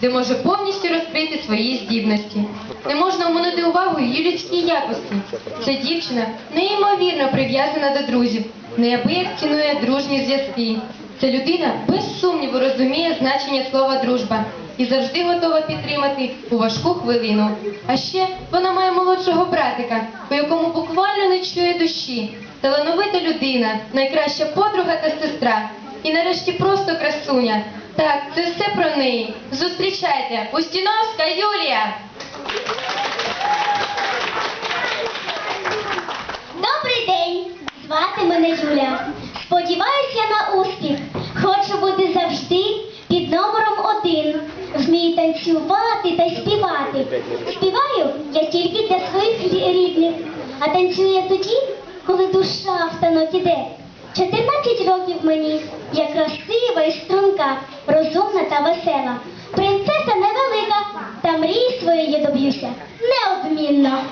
де може повністю розкрити свої здібності. Не можна оминути увагу її людській якості. Ця дівчина неймовірно прив'язана до друзів, неабияк цінує дружні зв'язки. Ця людина без сумніву розуміє значення слова дружба і завжди готова підтримати у важку хвилину. А ще вона має молодшого братика, у якому буквально не чує душі. Талановита людина, найкраща подруга та сестра. І нарешті просто красуня. Так, це все про неї. Зустрічайте, Устіновська Юлія! Добрий день! Звати мене Юля. Сподіваюся на успіх. Хочу бути завжди під номером один. Вмію танцювати та співати. Співаю я тільки для своїх рідних, а танцюю я тоді, коли душа в танок іде. 14 років мені, я своєї доб'юся неодмінно.